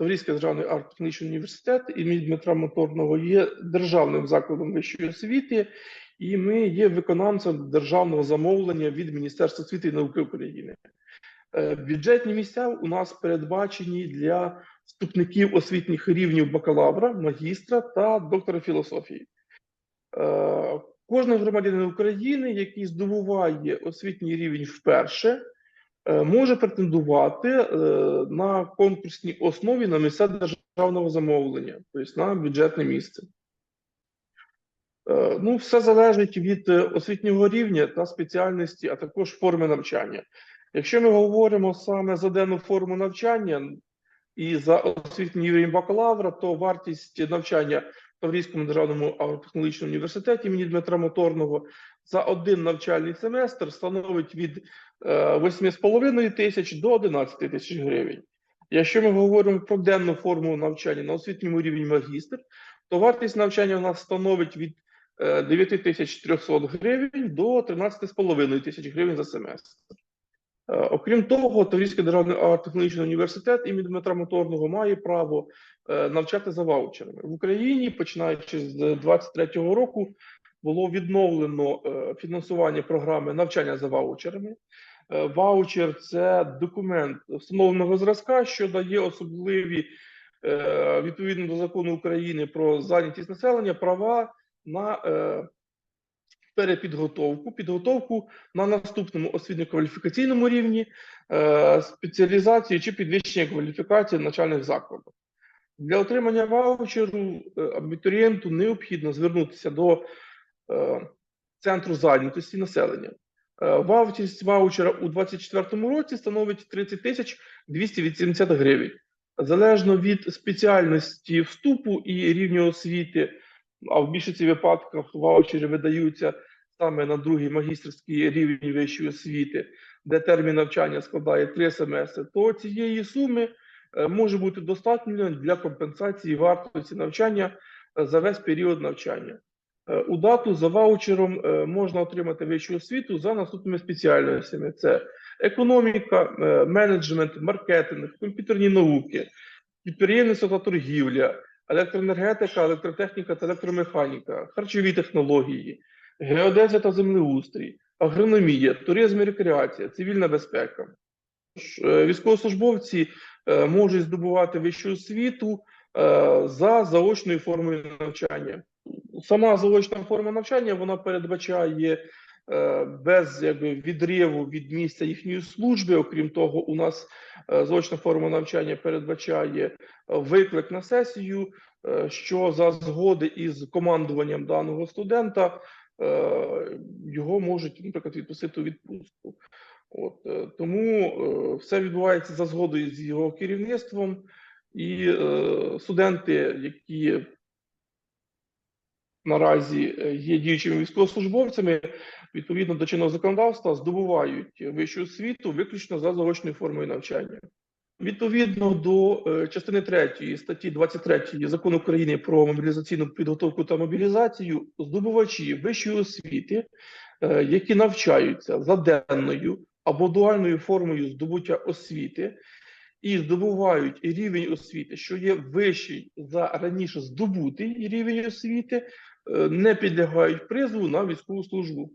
Таврійський державний арт-технічний університет імені Дмитра Моторного є державним закладом вищої освіти, і ми є виконавцем державного замовлення від Міністерства освіти і науки України. Е, Бюджетні місця у нас передбачені для вступників освітніх рівнів бакалавра, магістра та доктора філософії. Е, Кожен громадянин України, який здобуває освітній рівень вперше, може претендувати е, на конкурсній основі на місця державного замовлення, тобто на бюджетне місце. Е, Ну, все залежить від е, освітнього рівня та спеціальності, а також форми навчання. Якщо ми говоримо саме за денну форму навчання і за освітній рівень бакалавра, то вартість навчання Таврійському державному агротехнологічному університеті імені Дмитра Моторного за один навчальний семестр становить від е, 8,5 тисяч до 11 тисяч гривень. Якщо ми говоримо про денну форму навчання на освітньому рівні магістр, то вартість навчання у нас становить від е, 9300 гривень до 13,5 тисяч гривень за семестр. Е, Окрім того, Таврійський державний агротехнологічний університет імені Дмитра Моторного має право е, навчати за ваучерами. В Україні, починаючи з 2023 року, було відновлено е, фінансування програми навчання за ваучерами. Ваучер це документ встановленого зразка, що дає особливі відповідно до закону України про зайнятість населення права на перепідготовку, підготовку на наступному освітньо-кваліфікаційному рівні, е, спеціалізацію чи підвищення кваліфікації навчальних закладах. Для отримання ваучеру е, абітурієнту необхідно звернутися до е, центру зайнятості населення. Вартість ваучера у 2024 році становить 30 тисяч 280 гривень. Залежно від спеціальності вступу і рівня освіти, а в більшості випадках ваучери видаються саме на другий магістерський рівень вищої освіти, де термін навчання складає 3 семестри, то цієї суми е, може бути достатньо для компенсації вартості навчання е, за весь період навчання. Е, У дату за ваучером можна отримати вищу освіту за наступними спеціальностями: це економіка, менеджмент, маркетинг, комп'ютерні науки, підприємництво та торгівля, електроенергетика, електротехніка та електромеханіка, харчові технології, геодезія та землеустрій, агрономія, туризм і рекреація, цивільна безпека. Е, Військовослужбовці е, можуть здобувати вищу освіту е, за заочною формою навчання. Сама заочна форма навчання вона передбачає без якби, відриву від місця їхньої служби. Окрім того, у нас заочна форма навчання передбачає виклик на сесію, що за згоди із командуванням даного студента його можуть, наприклад, відпустити у відпустку. От е, тому е, все відбувається за згодою з його керівництвом, і е, студенти, які наразі е, є діючими військовослужбовцями, відповідно до чинного законодавства, здобувають вищу освіту виключно за заочною формою навчання. Відповідно до е, частини 3 статті 23 закону України про мобілізаційну підготовку та мобілізацію, здобувачі вищої освіти, е, які навчаються за денною або дуальною формою здобуття освіти, і здобувають рівень освіти, що є вищий за раніше здобутий рівень освіти, е, не підлягають призову на військову службу.